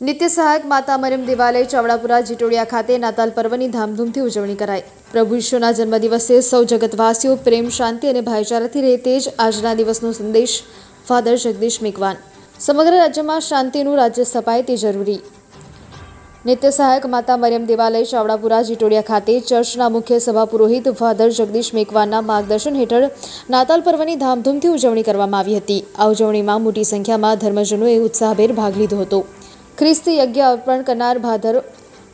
નિત્ય સહાયક માતા મરિયમ દેવાલય ચાવડાપુરા જીટોડિયા ખાતે નાતાલ પર્વની ધામધૂમથી ઉજવણી કરાઈ. પ્રભુ ઈશ્વરના જન્મદિવસે સૌ જગતવાસીઓ પ્રેમ, શાંતિ અને ભાઈચારાથી રહે તે જ આજના દિવસનો સંદેશ ફાધર જગદીશ મેકવાન સમગ્ર રાજ્યમાં શાંતિનું રાજ્ય સ્થપાય તે જરૂરી. નિત્ય સહાયક માતા મરિયમ દેવાલય ચાવડાપુરા જીટોડિયા ખાતે ચર્ચના મુખ્ય સભા પુરોહિત ફાધર જગદીશ મેકવાનના માર્ગદર્શન હેઠળ નાતાલ પર્વની ધામધૂમથી ઉજવણી કરવામાં આવી હતી. આ ઉજવણીમાં મોટી સંખ્યામાં ધર્મજનોએ ઉત્સાહભેર ભાગ લીધો હતો. ખ્રિસ્તી યજ્ઞ અર્પણ કરનાર ભાદર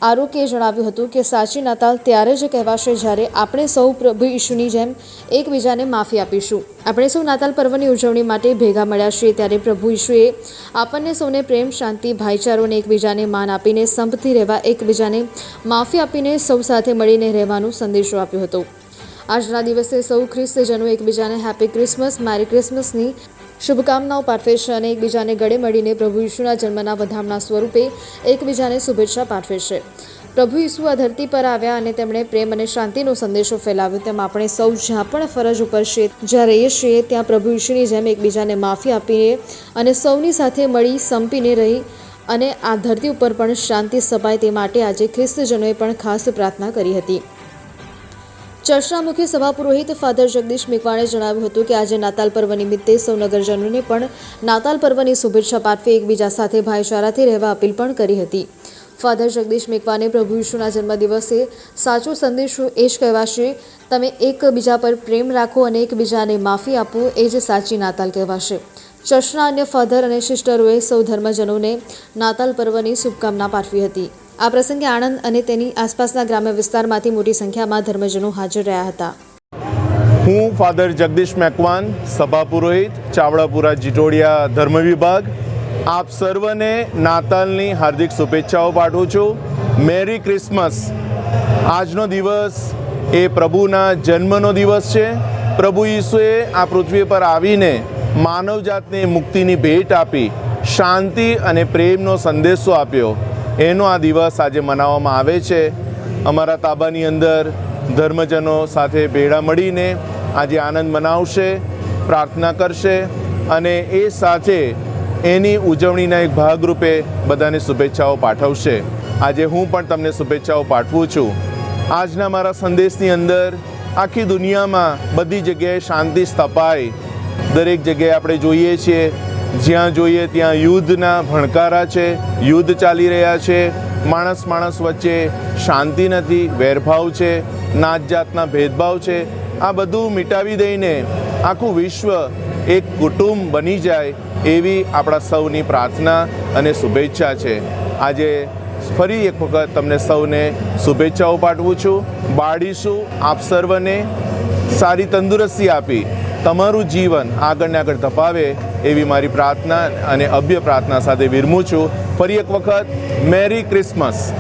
આરોકે જણાવ્યું હતું કે સાચી નાતાલ ત્યારે જ કહેવાશે જ્યારે આપણે સૌ પ્રભુ ઈશુની જેમ એકબીજાને માફી આપીશું. આપણે સૌ નાતાલ પર્વની ઉજવણી માટે ભેગા મળ્યા છીએ ત્યારે પ્રભુ ઈશુએ આપણને સૌને પ્રેમ, શાંતિ, ભાઈચારો અને એકબીજાને માન આપીને સંપથી રહેવા, એકબીજાને માફી આપીને સૌ સાથે મળીને રહેવાનો સંદેશો આપ્યો હતો. આજના દિવસે સૌ ખ્રિસ્તજનો એકબીજાને હેપી ક્રિસમસ મેરી ક્રિસમસની શુભકામનાઓ પાઠવે છે અને એકબીજાને ગળે મળીને પ્રભુ ઈશુના જન્મના વધામણા સ્વરૂપે એકબીજાને શુભેચ્છા પાઠવે છે. પ્રભુ ઈસુ આ ધરતી પર આવ્યા અને તેમણે પ્રેમ અને શાંતિનો સંદેશો ફેલાવ્યો. તેમ આપણે સૌ જ્યાં પણ ફરજ ઉપર છીએ જ્યાં રહીએ છીએ, ત્યાં પ્રભુ ઈશુની જેમ એકબીજાને માફી આપીએ અને સૌની સાથે મળી સંપીને રહી અને આ ધરતી ઉપર પણ શાંતિ સપાય તે માટે આજે ખ્રિસ્તજનોએ પણ ખાસ પ્રાર્થના કરી હતી. ચર્ચના મુખ્ય સભા પુરોહિત ફાધર જગદીશ મેઘવાણે જણાવ્યું હતું કે આજે નાતાલ પર્વ નિમિત્તે સૌ નગરજનોને પણ નાતાલ પર્વની શુભેચ્છા પાઠવી એકબીજા સાથે ભાઈચારાથી રહેવા અપીલ પણ કરી હતી. ફાધર જગદીશ મેકવાને પ્રભુ ઈશુના જન્મદિવસે સાચો સંદેશો એ જ કહેવાશે તમે એકબીજા પર પ્રેમ રાખો અને એકબીજાને માફી આપો એ જ સાચી નાતાલ કહેવાશે. ચર્ચના અન્ય ફાધર અને સિસ્ટરોએ સૌ ધર્મજનોને નાતાલ પર્વની શુભકામના પાઠવી હતી. આ પ્રસંગે આણંદ અને તેની આસપાસના ગ્રામ્ય વિસ્તારમાંથી મોટી સંખ્યામાં ધર્મજનો હાજર રહ્યા હતા. હું ફાધર જગદીશ મેકવાન, સભા પુરોહિત, ચાવડાપુરા જીટોડિયા ધર્મ વિભાગ. આપ સર્વને નાતાલની હાર્દિક શુભેચ્છાઓ પાઠવું છું. Merry Christmas. આજનો દિવસ એ પ્રભુના જન્મનો દિવસ છે. પ્રભુ ઈસુએ આ પૃથ્વી પર આવીને માનવજાતને મુક્તિની ભેટ આપી, શાંતિ અને પ્રેમનો સંદેશો આપ્યો. એનો આ દિવસ આજે મનાવવામાં આવે છે. અમારા તાબાની અંદર ધર્મજનો સાથે ભેળા મળીને આજે આનંદ મનાવશે, પ્રાર્થના કરશે અને એ સાથે એની ઉજવણીના એક ભાગરૂપે બધાને શુભેચ્છાઓ પાઠવશે. આજે હું પણ તમને શુભેચ્છાઓ પાઠવું છું. આજના મારા સંદેશની અંદર આખી દુનિયામાં બધી જગ્યાએ શાંતિ સ્થપાય. દરેક જગ્યાએ આપણે જોઈએ છીએ જ્યાં જોઈએ ત્યાં યુદ્ધના ભણકારા છે, યુદ્ધ ચાલી રહ્યા છે, માણસ માણસ વચ્ચે શાંતિ નથી, વેરભાવ છે, નાત જાતના ભેદભાવ છે, આ બધું મિટાવી દઈને આખું વિશ્વ એક કુટુંબ બની જાય એવી આપણા સૌની પ્રાર્થના અને શુભેચ્છા છે. આજે ફરી એક વખત તમને સૌને શુભેચ્છાઓ પાઠવું છું. બાળીશું આપ સર્વને સારી તંદુરસ્તી આપી. તમારું જીવન આગળ ને આગળ ધપાવે એવી મારી પ્રાર્થના અને અભ્ય પ્રાર્થના સાથે વિરમું છું. ફરી એક વખત, મેરી ક્રિસમસ.